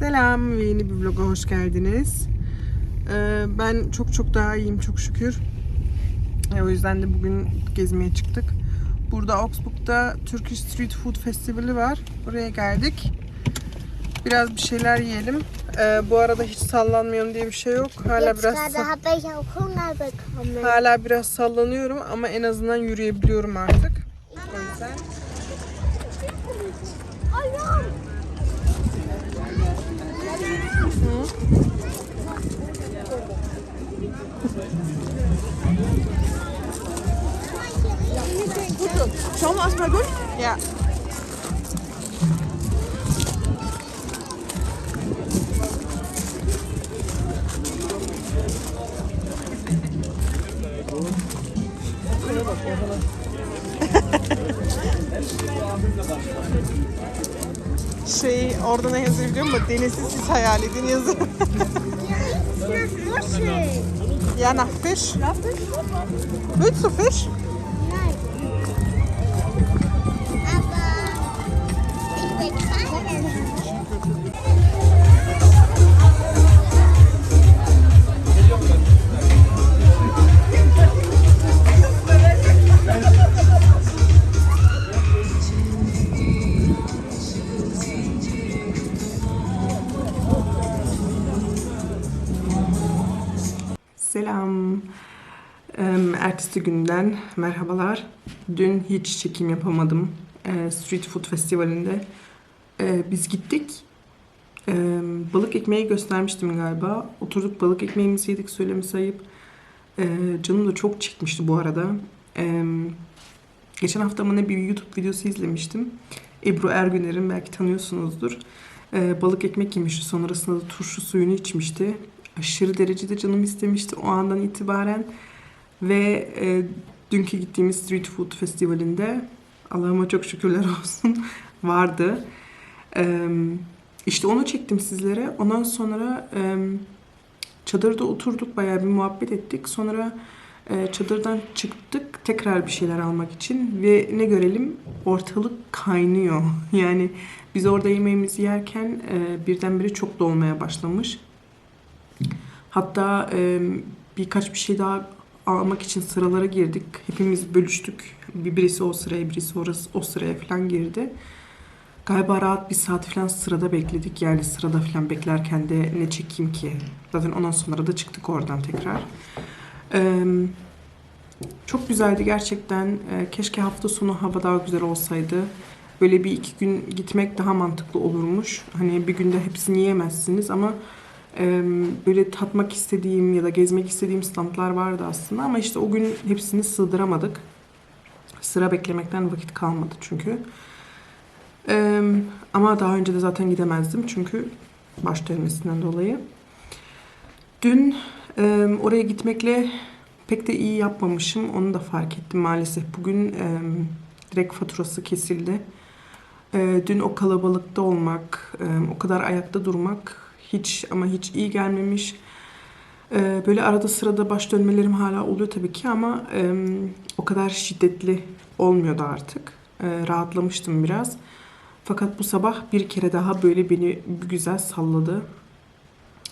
Selam ve yeni bir vloga hoş geldiniz. Ee, ben çok çok daha iyiyim çok şükür. E, o yüzden de bugün gezmeye çıktık. Burada Augsburg'da Turkish Street Food Festivali var. Oraya geldik. Biraz bir şeyler yiyelim. Ee, bu arada hiç sallanmıyorum diye bir şey yok. Hala biraz hala biraz sallanıyorum ama en azından yürüyebiliyorum artık. O yüzden Schau mal erstmal gut. ya şey orada ne yazıyor biliyor musun? Denizi siz hayal edin yazıyor. Ja, nach Fisch. Willst du Fisch? Günden merhabalar. Dün hiç çekim yapamadım. Ee, Street Food Festivali'nde. Ee, biz gittik. Ee, balık ekmeği göstermiştim galiba. Oturduk balık ekmeğimizi yedik söylemesi ayıp. Ee, canım da çok çekmişti bu arada. Ee, geçen hafta mı ne bir YouTube videosu izlemiştim. Ebru Ergüner'in belki tanıyorsunuzdur. Ee, balık ekmek yemişti. Sonrasında da turşu suyunu içmişti. Aşırı derecede canım istemişti o andan itibaren. Ve e, dünkü gittiğimiz Street Food Festivali'nde Allah'ıma çok şükürler olsun vardı. Ee, işte onu çektim sizlere. Ondan sonra e, çadırda oturduk bayağı bir muhabbet ettik. Sonra e, çadırdan çıktık tekrar bir şeyler almak için ve ne görelim ortalık kaynıyor. Yani biz orada yemeğimizi yerken e, birdenbire çok dolmaya başlamış. Hatta e, birkaç bir şey daha almak için sıralara girdik. Hepimiz bölüştük. Bir birisi o sıraya, birisi orası o sıraya falan girdi. Galiba rahat bir saat falan sırada bekledik. Yani sırada falan beklerken de ne çekeyim ki? Zaten ondan sonra da çıktık oradan tekrar. Ee, çok güzeldi gerçekten. Ee, keşke hafta sonu hava daha güzel olsaydı. Böyle bir iki gün gitmek daha mantıklı olurmuş. Hani bir günde hepsini yiyemezsiniz ama böyle tatmak istediğim ya da gezmek istediğim standlar vardı aslında. Ama işte o gün hepsini sığdıramadık. Sıra beklemekten vakit kalmadı çünkü. Ama daha önce de zaten gidemezdim çünkü baş dönmesinden dolayı. Dün oraya gitmekle pek de iyi yapmamışım. Onu da fark ettim maalesef. Bugün direkt faturası kesildi. Dün o kalabalıkta olmak, o kadar ayakta durmak hiç ama hiç iyi gelmemiş. E, böyle arada sırada baş dönmelerim hala oluyor tabii ki ama e, o kadar şiddetli olmuyordu artık. E, rahatlamıştım biraz. Fakat bu sabah bir kere daha böyle beni güzel salladı.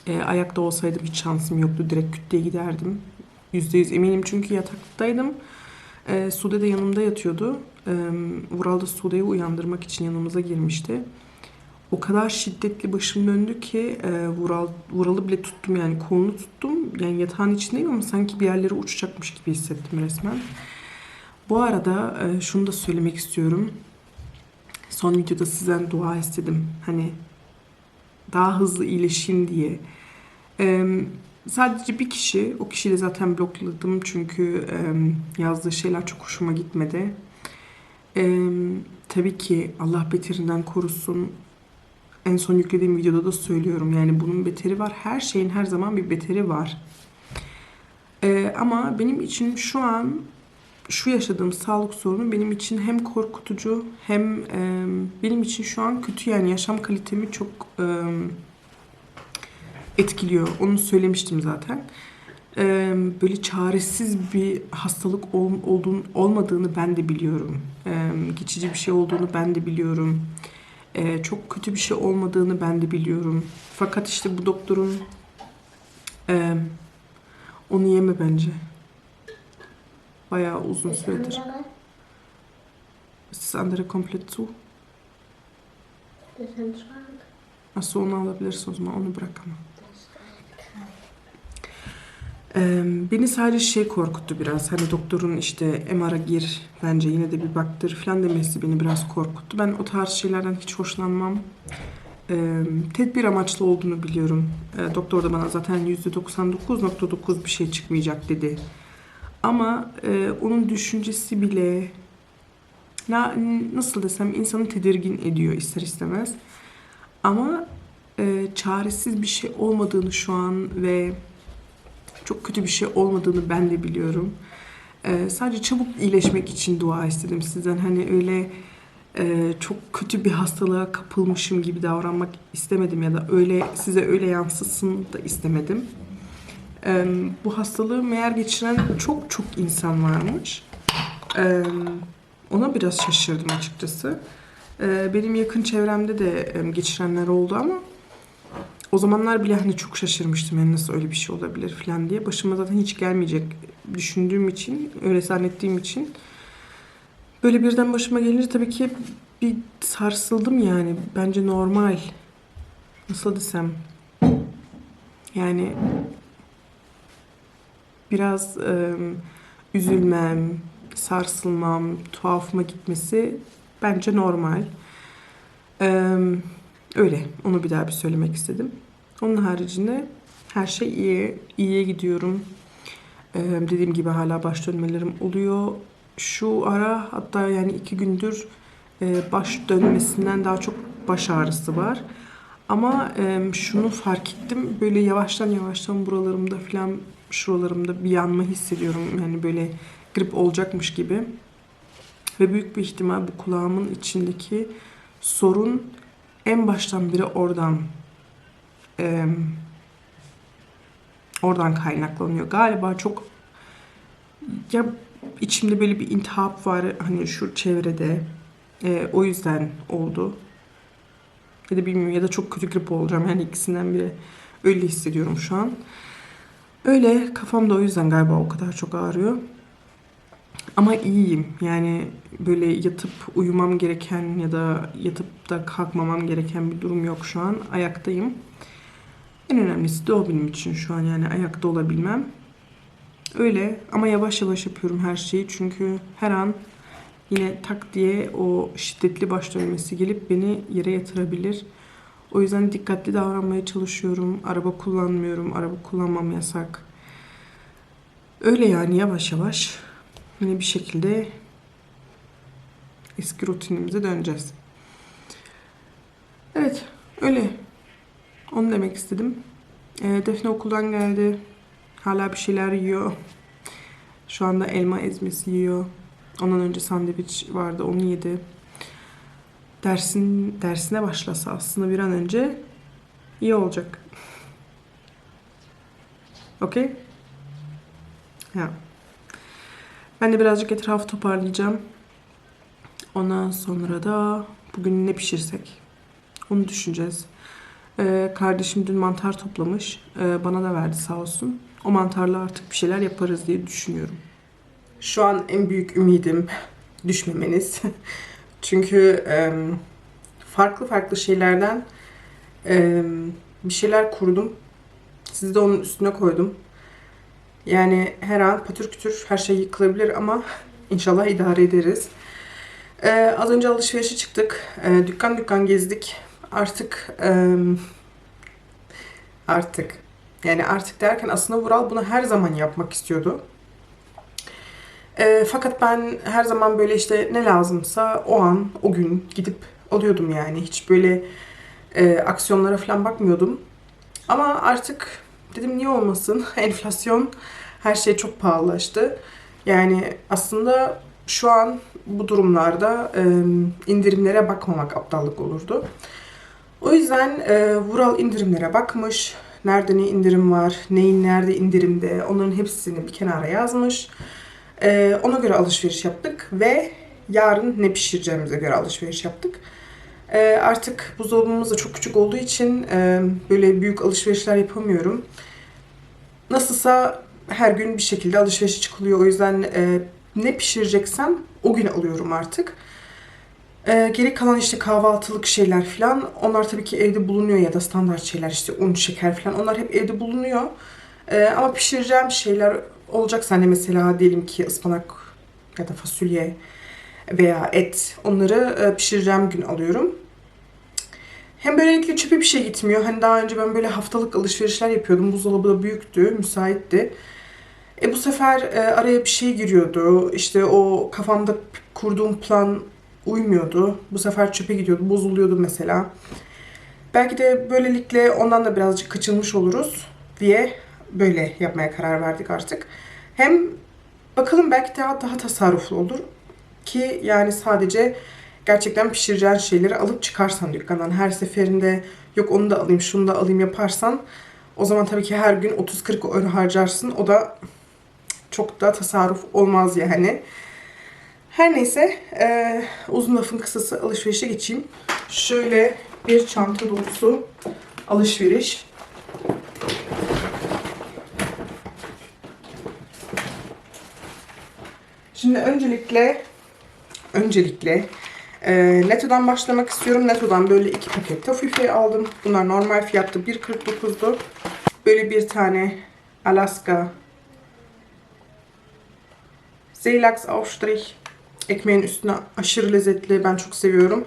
E, ayakta olsaydım hiç şansım yoktu. Direkt kütleye giderdim. Yüzde yüz eminim çünkü yataktaydım. E, Sude de yanımda yatıyordu. E, Vural da Sude'yi uyandırmak için yanımıza girmişti. O kadar şiddetli başım döndü ki e, Vural, Vural'ı bile tuttum yani kolunu tuttum. Yani yatağın içindeyim ama sanki bir yerlere uçacakmış gibi hissettim resmen. Bu arada e, şunu da söylemek istiyorum. Son videoda sizden dua istedim. Hani daha hızlı iyileşeyim diye. Ee, sadece bir kişi, o kişiyi de zaten blokladım çünkü e, yazdığı şeyler çok hoşuma gitmedi. Ee, tabii ki Allah beterinden korusun. En son yüklediğim videoda da söylüyorum. Yani bunun beteri var. Her şeyin her zaman bir beteri var. Ee, ama benim için şu an şu yaşadığım sağlık sorunu benim için hem korkutucu hem e, benim için şu an kötü yani yaşam kalitemi çok e, etkiliyor. Onu söylemiştim zaten. E, böyle çaresiz bir hastalık ol, olduğun, olmadığını ben de biliyorum. E, geçici bir şey olduğunu ben de biliyorum. Ee, çok kötü bir şey olmadığını ben de biliyorum. Fakat işte bu doktorun e, onu yeme bence. Bayağı uzun süredir. Ist das andere komplett zu? das ist ein Schrank. Nasıl onu alabilirsin o zaman onu bırak ama. Das ist ein Kreis. Ee, beni sadece şey korkuttu biraz. Hani doktorun işte MR'a gir bence yine de bir baktır falan demesi beni biraz korkuttu. Ben o tarz şeylerden hiç hoşlanmam. Ee, tedbir amaçlı olduğunu biliyorum. Ee, doktor da bana zaten %99.9 bir şey çıkmayacak dedi. Ama e, onun düşüncesi bile na, nasıl desem insanı tedirgin ediyor ister istemez. Ama e, çaresiz bir şey olmadığını şu an ve çok kötü bir şey olmadığını ben de biliyorum. Ee, sadece çabuk iyileşmek için dua istedim sizden. Hani öyle e, çok kötü bir hastalığa kapılmışım gibi davranmak istemedim ya da öyle size öyle yansısın da istemedim. Ee, bu hastalığı meğer geçiren çok çok insan varmış. Ee, ona biraz şaşırdım açıkçası. Ee, benim yakın çevremde de geçirenler oldu ama o zamanlar bile hani çok şaşırmıştım yani nasıl öyle bir şey olabilir falan diye. Başıma zaten hiç gelmeyecek düşündüğüm için, öyle zannettiğim için. Böyle birden başıma gelince tabii ki bir sarsıldım yani. Bence normal. Nasıl desem. Yani biraz e, üzülmem, sarsılmam, tuhafıma gitmesi bence normal. Eee Öyle. Onu bir daha bir söylemek istedim. Onun haricinde her şey iyi. İyiye gidiyorum. Ee, dediğim gibi hala baş dönmelerim oluyor. Şu ara hatta yani iki gündür e, baş dönmesinden daha çok baş ağrısı var. Ama e, şunu fark ettim. Böyle yavaştan yavaştan buralarımda falan şuralarımda bir yanma hissediyorum. Yani böyle grip olacakmış gibi. Ve büyük bir ihtimal bu kulağımın içindeki sorun en baştan beri oradan e, oradan kaynaklanıyor. Galiba çok ya içimde böyle bir intihap var hani şu çevrede. E, o yüzden oldu. Ya da bilmiyorum ya da çok kötü grip olacağım. Yani ikisinden biri öyle hissediyorum şu an. Öyle kafam da o yüzden galiba o kadar çok ağrıyor. Ama iyiyim. Yani böyle yatıp uyumam gereken ya da yatıp da kalkmamam gereken bir durum yok şu an. Ayaktayım. En önemlisi de o benim için şu an yani ayakta olabilmem. Öyle ama yavaş yavaş yapıyorum her şeyi çünkü her an yine tak diye o şiddetli baş dönmesi gelip beni yere yatırabilir. O yüzden dikkatli davranmaya çalışıyorum. Araba kullanmıyorum. Araba kullanmam yasak. Öyle yani yavaş yavaş yine bir şekilde eski rutinimize döneceğiz. Evet, öyle. Onu demek istedim. Ee, Defne okuldan geldi. Hala bir şeyler yiyor. Şu anda elma ezmesi yiyor. Ondan önce sandviç vardı, onu yedi. Dersin dersine başlasa aslında bir an önce iyi olacak. Okey? Ya. Ben de birazcık etrafı toparlayacağım. Ondan sonra da bugün ne pişirsek onu düşüneceğiz. Ee, kardeşim dün mantar toplamış. Ee, bana da verdi sağ olsun. O mantarla artık bir şeyler yaparız diye düşünüyorum. Şu an en büyük ümidim düşmemeniz. Çünkü e, farklı farklı şeylerden e, bir şeyler kurdum. Sizi de onun üstüne koydum. Yani her an patür kütür her şey yıkılabilir ama inşallah idare ederiz. Ee, az önce alışverişe çıktık. Ee, dükkan dükkan gezdik. Artık e, artık yani artık derken aslında Vural bunu her zaman yapmak istiyordu. Ee, fakat ben her zaman böyle işte ne lazımsa o an, o gün gidip alıyordum yani. Hiç böyle e, aksiyonlara falan bakmıyordum. Ama artık dedim niye olmasın? Enflasyon her şey çok pahalılaştı. Yani aslında şu an bu durumlarda e, indirimlere bakmamak aptallık olurdu. O yüzden e, Vural indirimlere bakmış. Nerede ne indirim var, neyin nerede indirimde onların hepsini bir kenara yazmış. E, ona göre alışveriş yaptık ve yarın ne pişireceğimize göre alışveriş yaptık. Ee, artık buzdolabımız da çok küçük olduğu için e, böyle büyük alışverişler yapamıyorum. Nasılsa her gün bir şekilde alışverişe çıkılıyor. O yüzden e, ne pişireceksem o gün alıyorum artık. E, geri kalan işte kahvaltılık şeyler falan onlar tabii ki evde bulunuyor ya da standart şeyler işte un, şeker falan onlar hep evde bulunuyor. E, ama pişireceğim şeyler olacaksa hani mesela diyelim ki ıspanak ya da fasulye veya et onları e, pişireceğim gün alıyorum. Hem böylelikle çöpe bir şey gitmiyor. Hani daha önce ben böyle haftalık alışverişler yapıyordum. Buzdolabı da büyüktü, müsaitti. E bu sefer e, araya bir şey giriyordu. İşte o kafamda kurduğum plan uymuyordu. Bu sefer çöpe gidiyordu, bozuluyordu mesela. Belki de böylelikle ondan da birazcık kaçınmış oluruz diye böyle yapmaya karar verdik artık. Hem bakalım belki daha daha tasarruflu olur ki yani sadece gerçekten pişireceğin şeyleri alıp çıkarsan dükkandan her seferinde yok onu da alayım şunu da alayım yaparsan o zaman tabii ki her gün 30-40 euro harcarsın. O da çok da tasarruf olmaz yani. Her neyse eee, uzun lafın kısası alışverişe geçeyim. Şöyle bir çanta dolusu alışveriş. Şimdi öncelikle öncelikle e, Neto'dan başlamak istiyorum. Neto'dan böyle iki paket tofufe aldım. Bunlar normal fiyattı 1.49'du. Böyle bir tane Alaska Zeylaks Aufstrich ekmeğin üstüne aşırı lezzetli. Ben çok seviyorum.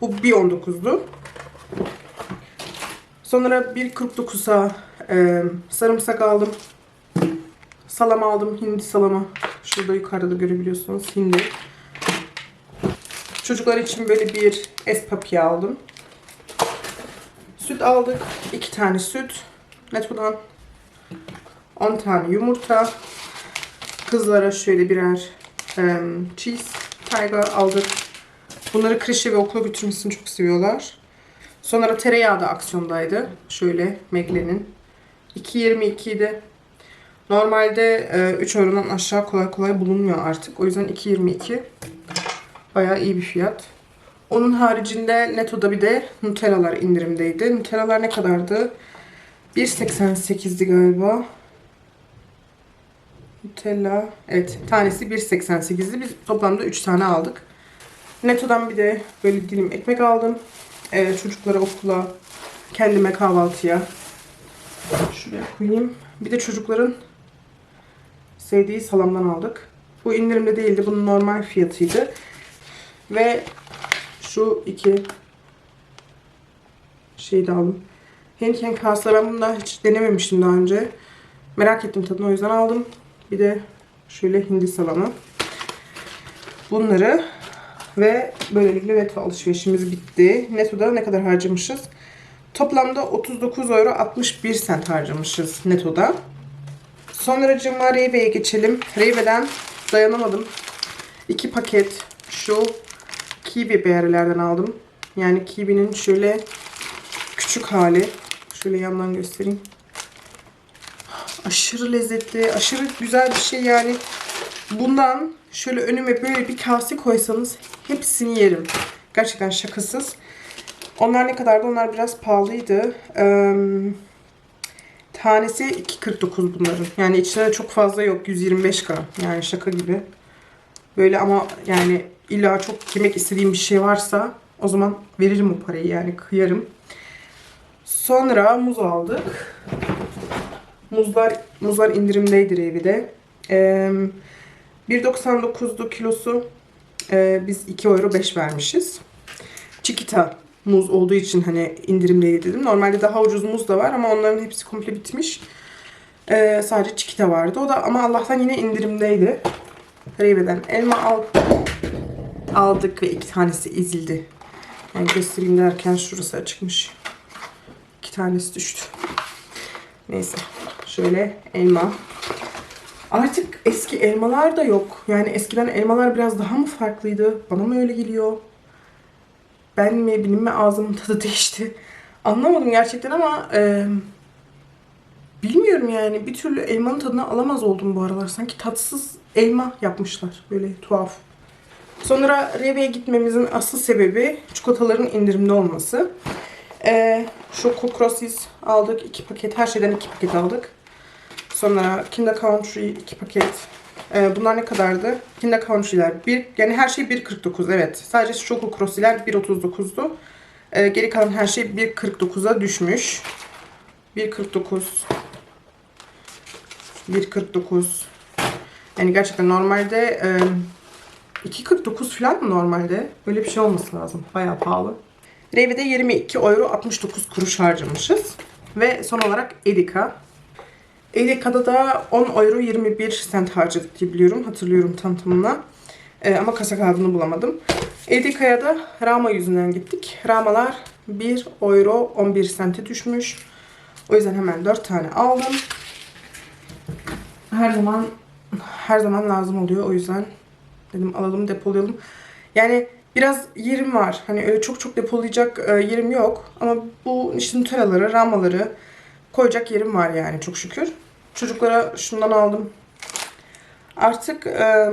Bu 1.19'du. Sonra 1.49'a e, sarımsak aldım. Salam aldım. Hindi salamı. Şurada yukarıda da görebiliyorsunuz. Hindi. Çocuklar için böyle bir espapiye aldım. Süt aldık. 2 tane süt. Neto'dan 10 tane yumurta. Kızlara şöyle birer em, cheese tiger aldık. Bunları kreşe ve okula götürmesini çok seviyorlar. Sonra tereyağı da aksiyondaydı. Şöyle Megle'nin. 2.22 idi. Normalde e, 3 eurodan aşağı kolay kolay bulunmuyor artık. O yüzden 2.22 bayağı iyi bir fiyat. Onun haricinde Netto'da bir de Nutella'lar indirimdeydi. Nutella'lar ne kadardı? 1.88'di galiba. Nutella. Evet. Tanesi 1.88'di. Biz toplamda 3 tane aldık. Netto'dan bir de böyle dilim ekmek aldım. Ee, çocuklara okula, kendime kahvaltıya. Şuraya koyayım. Bir de çocukların sevdiği salamdan aldık. Bu indirimde değildi. Bunun normal fiyatıydı. Ve şu iki şeyi de aldım. Henken kasla ben bunu da hiç denememiştim daha önce. Merak ettim tadını o yüzden aldım. Bir de şöyle hindi salamı. Bunları ve böylelikle Netto alışverişimiz bitti. Netto'da ne kadar harcamışız? Toplamda 39 euro 61 sent harcamışız Netto'da. Sonra cıma Reyve'ye geçelim. Reyve'den dayanamadım. İki paket şu kiwi berlerden aldım. Yani kiwinin şöyle küçük hali. Şöyle yandan göstereyim. Aşırı lezzetli, aşırı güzel bir şey yani. Bundan şöyle önüme böyle bir kase koysanız hepsini yerim. Gerçekten şakasız. Onlar ne kadardı? Onlar biraz pahalıydı. Ee, tanesi 2.49 bunların. Yani içinde çok fazla yok. 125 gram. Yani şaka gibi. Böyle ama yani illa çok yemek istediğim bir şey varsa o zaman veririm o parayı yani kıyarım. Sonra muz aldık. Muzlar muzlar indirimdeydi evde. Ee, 1.99'du kilosu. Ee, biz 2 euro 5 vermişiz. Chiquita muz olduğu için hani indirimdeydi dedim. Normalde daha ucuz muz da var ama onların hepsi komple bitmiş. Ee, sadece Chiquita vardı. O da ama Allah'tan yine indirimdeydi. Reybe'den elma al, aldık ve iki tanesi ezildi. Yani göstereyim derken şurası açıkmış. İki tanesi düştü. Neyse. Şöyle elma. Artık eski elmalar da yok. Yani eskiden elmalar biraz daha mı farklıydı? Bana mı öyle geliyor? Ben mi benim mi ağzımın tadı değişti? Anlamadım gerçekten ama e, bilmiyorum yani. Bir türlü elmanın tadını alamaz oldum bu aralar. Sanki tatsız elma yapmışlar. Böyle tuhaf. Sonra Reve'ye gitmemizin asıl sebebi çikolataların indirimde olması. Ee, Şoko Crossis aldık. iki paket. Her şeyden iki paket aldık. Sonra Kinder Country iki paket. Ee, bunlar ne kadardı? Kinder Country'ler bir, yani her şey 1.49 evet. Sadece Şoko Crossi'ler 1.39'du. Ee, geri kalan her şey 1.49'a düşmüş. 1.49 1.49 Yani gerçekten normalde 2.49 falan mı normalde? Öyle bir şey olması lazım. Bayağı pahalı. Reve'de 22 euro 69 kuruş harcamışız. Ve son olarak Edika. Edika'da da 10 euro 21 sent harcadık diye biliyorum. Hatırlıyorum tam. Ee, ama kasa kağıdını bulamadım. Edika'ya da Rama yüzünden gittik. Ramalar 1 euro 11 sente düşmüş. O yüzden hemen 4 tane aldım. Her zaman her zaman lazım oluyor. O yüzden dedim alalım depolayalım. Yani biraz yerim var. Hani öyle çok çok depolayacak e, yerim yok. Ama bu işte Nutella'ları, ramaları koyacak yerim var yani çok şükür. Çocuklara şundan aldım. Artık e,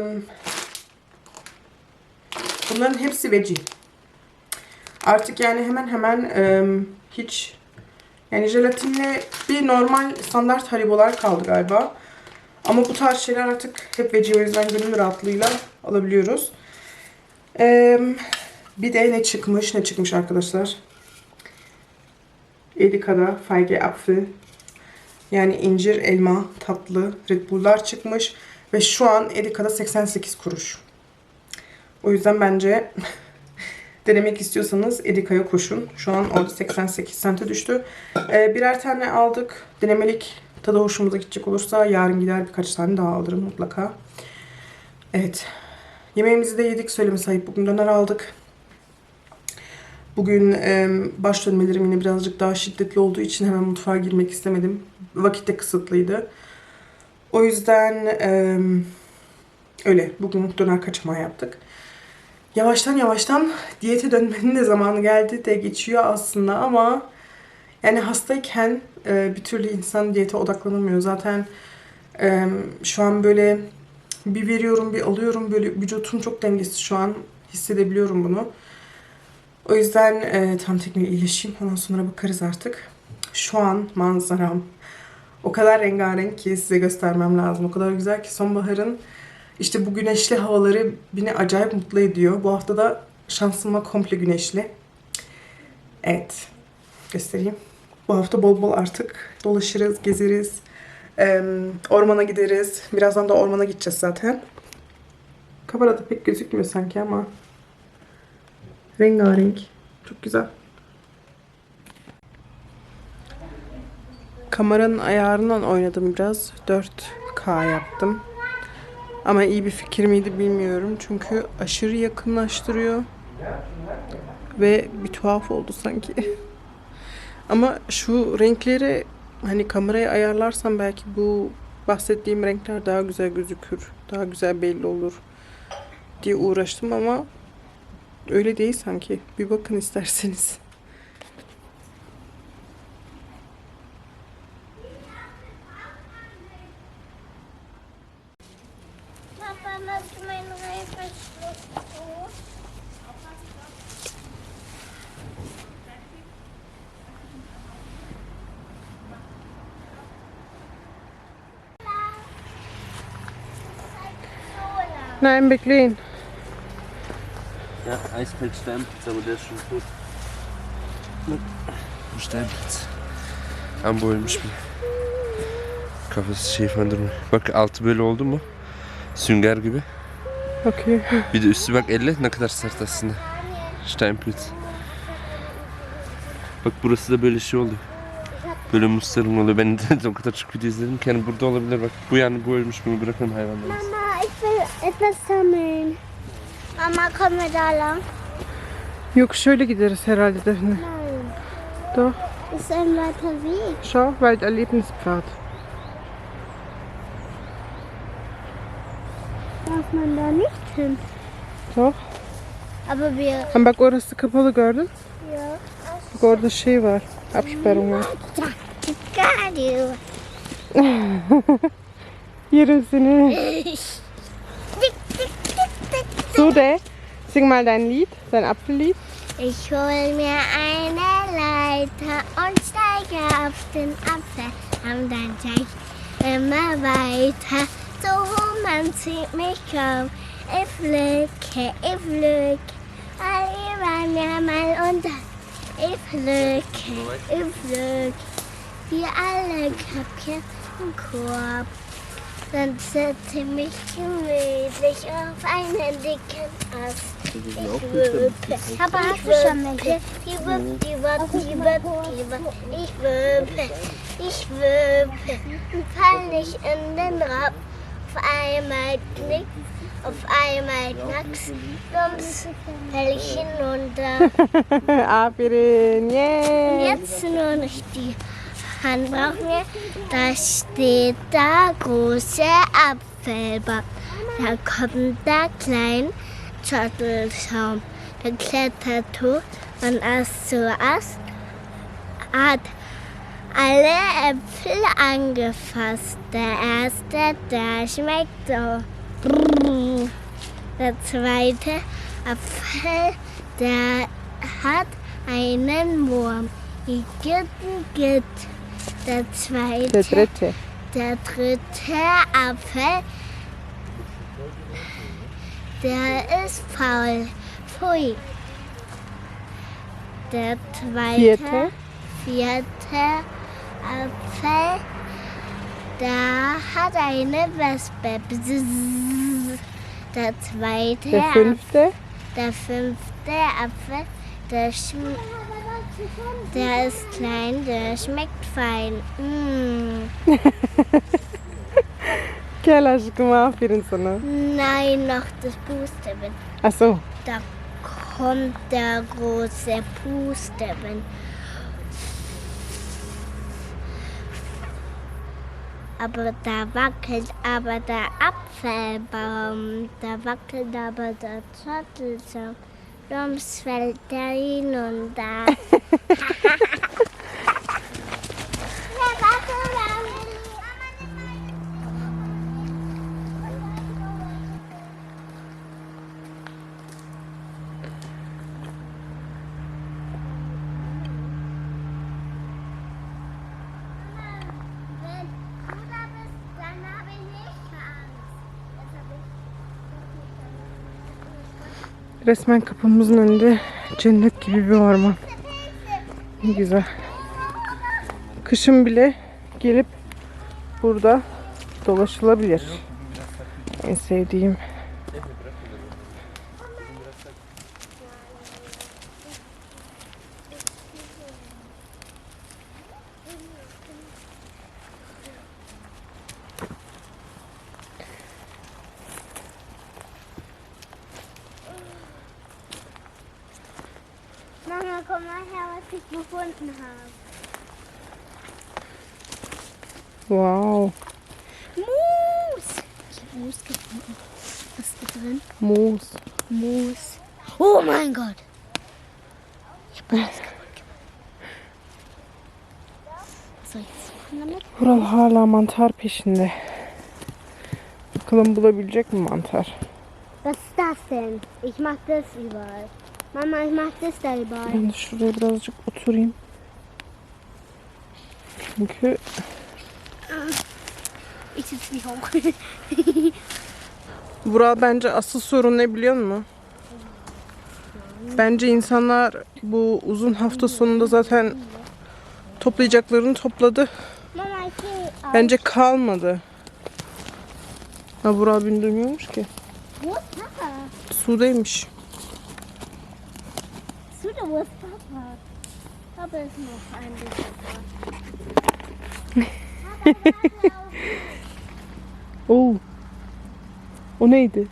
bunların hepsi veggie. Artık yani hemen hemen e, hiç yani jelatinle bir normal standart haribolar kaldı galiba. Ama bu tarz şeyler artık hep o yüzden gönül rahatlığıyla alabiliyoruz. Ee, bir de ne çıkmış ne çıkmış arkadaşlar. Edika'da Feige Apfel yani incir, elma, tatlı Red Bull'lar çıkmış. Ve şu an Edika'da 88 kuruş. O yüzden bence denemek istiyorsanız Edika'ya koşun. Şu an orada 88 sente düştü. Ee, birer tane aldık. Denemelik tadı hoşumuza gidecek olursa yarın gider birkaç tane daha alırım mutlaka. Evet. Yemeğimizi de yedik. Söyleme sahip bugün döner aldık. Bugün e, baş dönmelerim yine birazcık daha şiddetli olduğu için hemen mutfağa girmek istemedim. Vakit de kısıtlıydı. O yüzden e, öyle bugün döner kaçamağı yaptık. Yavaştan yavaştan diyete dönmenin de zamanı geldi de geçiyor aslında ama yani hastayken e, bir türlü insan diyete odaklanamıyor. Zaten e, şu an böyle bir veriyorum bir alıyorum böyle vücudum çok dengesiz şu an hissedebiliyorum bunu. O yüzden e, tam tekniği iyileşeyim ondan sonra bakarız artık. Şu an manzaram o kadar rengarenk ki size göstermem lazım. O kadar güzel ki sonbaharın işte bu güneşli havaları beni acayip mutlu ediyor. Bu hafta da şansıma komple güneşli. Evet. Göstereyim. Bu hafta bol bol artık dolaşırız, gezeriz. Ormana gideriz. Birazdan da ormana gideceğiz zaten. Kamerada pek gözükmüyor sanki ama. Rengarenk. Çok güzel. Kameranın ayarından oynadım biraz. 4K yaptım. Ama iyi bir fikir miydi bilmiyorum. Çünkü aşırı yakınlaştırıyor. Ve bir tuhaf oldu sanki. Ama şu renkleri hani kameraya ayarlarsam belki bu bahsettiğim renkler daha güzel gözükür. Daha güzel belli olur diye uğraştım ama öyle değil sanki. Bir bakın isterseniz. Papa, magst du Nein bekleyin. Ja, Eisberg Steinpilz, aber der ist schon tot. Bu Steinpilz. Ama bu ölmüş bir. Kafası şey falan durmuyor. Bak altı böyle oldu mu? Sünger gibi. Okey. Bir de üstü bak elle ne kadar sert aslında. Steinpilz. Bak burası da böyle şey oldu. Böyle mustarım oluyor. Ben de o kadar çok video izledim ki yani burada olabilir bak. Bu yani bu ölmüş bunu bırakalım hayvanları. Etwas sammeln. Mama, kommen wir da lang? Yok şöyle gideriz herhalde Defne. Nein. Doch. İst ein weiter Weg. Schau, Walderlebnispfad. Darf man da nicht hin? Doch. Aber wir... Ama bak orası kapalı gördün. Ja. Bak orada şey var. Absperrung var. Yerim seni. Tick. Sude. sing mal dein Lied, dein Apfellied. Ich hol mir eine Leiter und steige auf den Apfel. Und dann zeig ich immer weiter, so man sieht mich kaum. Ich flücke, ich flücke, alle waren ja mal unter. Ich flücke, ich flücke, wir alle Köpfchen im Korb. Dann setze mich gemütlich auf einen dicken Ast. Ich wippe, aber ich wippe, die wipp, die wipp, die wipp, die wipp. Ich wippe, ich wippe und fall nicht in den Rapp. Auf einmal knick, auf einmal knacks, plumps, fell ich hinunter. Und Yay. jetzt nur noch die Hand brauchen wir. Da steht der große Apfelbaum. Da kommt der kleine Zottelschaum. Der klettert hoch von Ast zu Ast. Hat alle Äpfel angefasst. Der erste, der schmeckt so. Der zweite Apfel, der hat einen Wurm. Igitt, Igitt. Der zweite, Der dritte. der dritte Apfel, der ist faul. Pfui. Der zweite, Vierte. vierte Apfel, der hat eine Wespe. Bzzz. Der zweite Der fünfte. der fünfte Apfel, der, schm der ist klein, der schmeckt fein. Mm. Gel aşkım aferin sana. Nein, noch das Pusteben. Ach so. Da kommt der große Pusteben. Aber da wackelt aber der Apfelbaum, da wackelt aber der Zottelbaum. De svälter inundas. Resmen kapımızın önünde cennet gibi bir orman. Ne güzel. Kışın bile gelip burada dolaşılabilir. En sevdiğim. Mama, komm mal her, was ich gefunden habe. Wow. Moos! Ich habe Moos gefunden. Was ist da drin? Muz. Moos. Oh mein Gott! Ich habe alles kaputt gemacht. Was soll ich jetzt machen damit? Vural hala mantar peşinde. Bakalım bulabilecek mi mantar? Was ist das denn? Ich mach das überall. Mama, da überall. Ben şuraya birazcık oturayım. Çünkü nicht hoch. Vural bence asıl sorun ne biliyor musun? Bence insanlar bu uzun hafta sonunda zaten toplayacaklarını topladı. Gehe. Bence kalmadı. Ha Vural beni duymuyormuş ki. Sudaymış. Wo ist Papa? Papa ist noch ein bisschen Oo. O neydi?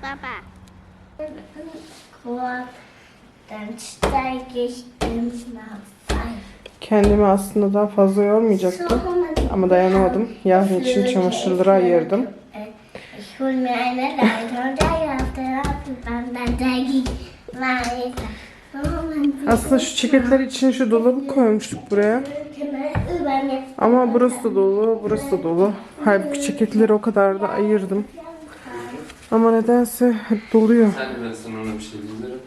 Papa. Korb, dann steige ich ins Wasser. Kendimi aslında daha fazla yormayacaktım. Ama dayanamadım. Yarın için çamaşırları ayırdım. Ich hol mir eine Leiter und steige auf der Autobahn, dann steige ich Aslında şu çeketler için şu dolabı koymuştuk buraya. Ama burası da dolu, burası da dolu. Halbuki ceketleri o kadar da ayırdım. Ama nedense hep doluyor. Sen ben sana ona bir şey dilerim.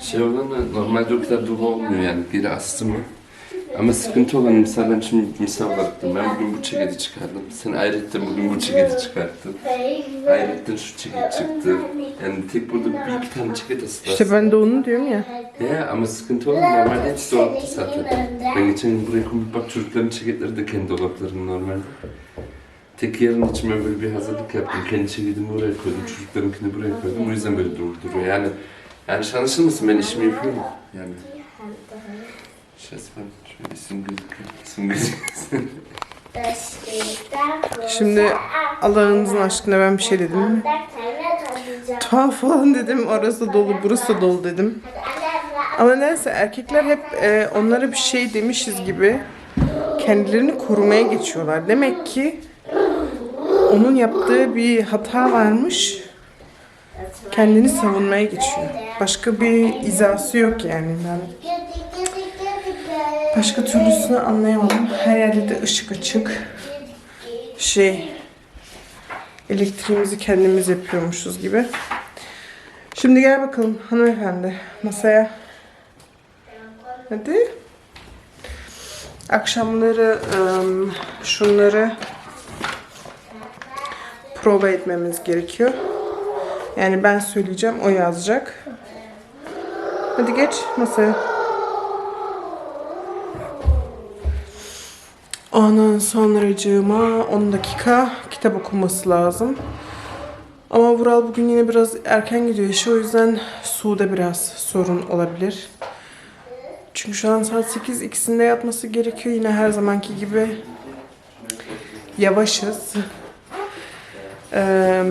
Şey olan normalde o kadar dolu olmuyor yani geri astı mı? Ama sıkıntı olan mesela ben şimdi misal baktım. Ben bugün bu ceketi çıkardım. Sen ayrıca bugün bu ceketi çıkarttın. Ayrıca şu ceket çıktı. Yani tek burada bir iki tane ceket aslında. İşte ben de onu diyorum ya. Ya ama sıkıntı olan normalde hiç dolapta zaten. Ben geçen gün buraya koyup bak çocukların ceketleri de kendi dolaplarının normalde. Tek yarın için ben böyle bir hazırlık yaptım. Kendi ceketimi buraya koydum, çocuklarınkini buraya koydum. O yüzden böyle dur duruyor. Yani yani anlaşılmasın ben işimi yapıyorum. Yani. Şahsen şöyle isim gözüküyor. İsim gözüküyor. Şimdi Allah'ınızın aşkına ben bir şey dedim mi? Tuhaf falan dedim. Orası dolu, burası dolu dedim. Ama neyse erkekler hep e, onlara bir şey demişiz gibi kendilerini korumaya geçiyorlar. Demek ki onun yaptığı bir hata varmış. Kendini savunmaya geçiyor. Başka bir izası yok yani. Ben başka türlüsünü anlayamadım. Her yerde de ışık açık. Şey elektriğimizi kendimiz yapıyormuşuz gibi. Şimdi gel bakalım hanımefendi masaya. Hadi. Akşamları ım, şunları prova etmemiz gerekiyor. Yani ben söyleyeceğim, o yazacak. Hadi geç masaya. Ondan sonracığıma 10 dakika kitap okunması lazım. Ama Vural bugün yine biraz erken gidiyor işe o yüzden Su'da biraz sorun olabilir. Çünkü şu an saat 8 ikisinde yatması gerekiyor. Yine her zamanki gibi yavaşız. Ee,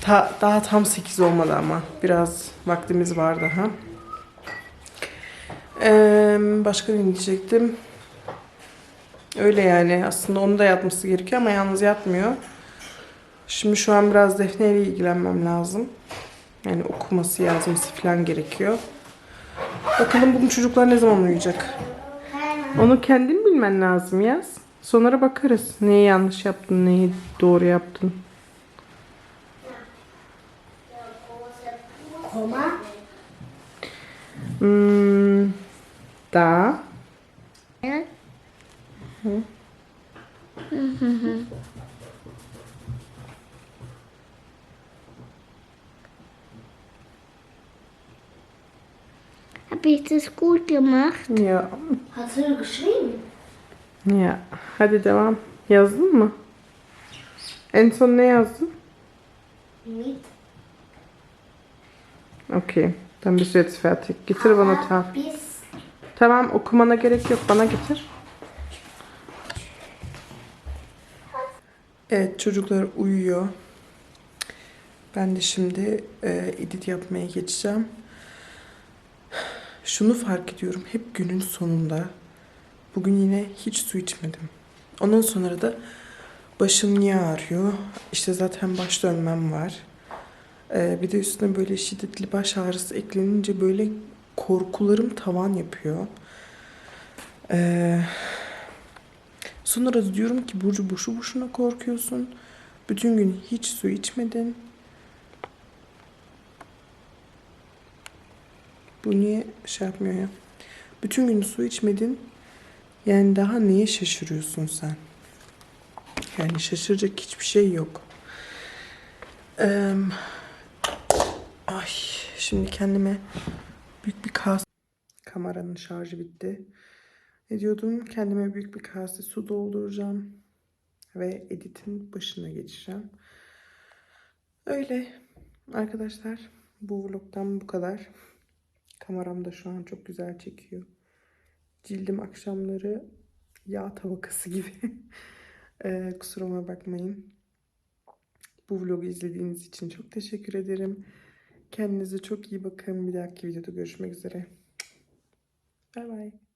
ta- daha tam 8 olmadı ama biraz vaktimiz var daha. Ee, başka ne diyecektim? Öyle yani aslında onun da yatması gerekiyor ama yalnız yatmıyor. Şimdi şu an biraz Defne ile ilgilenmem lazım. Yani okuması, yazması falan gerekiyor. Bakalım bugün çocuklar ne zaman uyuyacak? Onu kendin bilmen lazım yaz. Sonra bakarız. Neyi yanlış yaptın, neyi doğru yaptın. Komma. Hmm, da. Habe ich das gut gemacht? Ya, Hast du geschrieben? ya. Hadi devam. Yazdın mı? En son ne yazdın? Mit. Okay, dann bist du jetzt fertig. Getir bana. Tamam okumana gerek yok bana getir. Evet çocuklar uyuyor. Ben de şimdi e, edit yapmaya geçeceğim. Şunu fark ediyorum hep günün sonunda. Bugün yine hiç su içmedim. Ondan sonra da başım niye ağrıyor? İşte zaten baş dönmem var. E, bir de üstüne böyle şiddetli baş ağrısı eklenince böyle korkularım tavan yapıyor. Ee, sonra diyorum ki Burcu boşu boşuna korkuyorsun. Bütün gün hiç su içmedin. Bu niye şey yapmıyor ya? Bütün gün su içmedin. Yani daha neye şaşırıyorsun sen? Yani şaşıracak hiçbir şey yok. Ee, ay şimdi kendime büyük bir kase kameranın şarjı bitti. Ne diyordum? Kendime büyük bir kase su dolduracağım ve editin başına geçeceğim. Öyle arkadaşlar bu vlogdan bu kadar. Kameram da şu an çok güzel çekiyor. Cildim akşamları yağ tabakası gibi. Ee, kusuruma bakmayın. Bu vlogu izlediğiniz için çok teşekkür ederim. Kendinize çok iyi bakın. Bir dahaki videoda görüşmek üzere. Bay bay.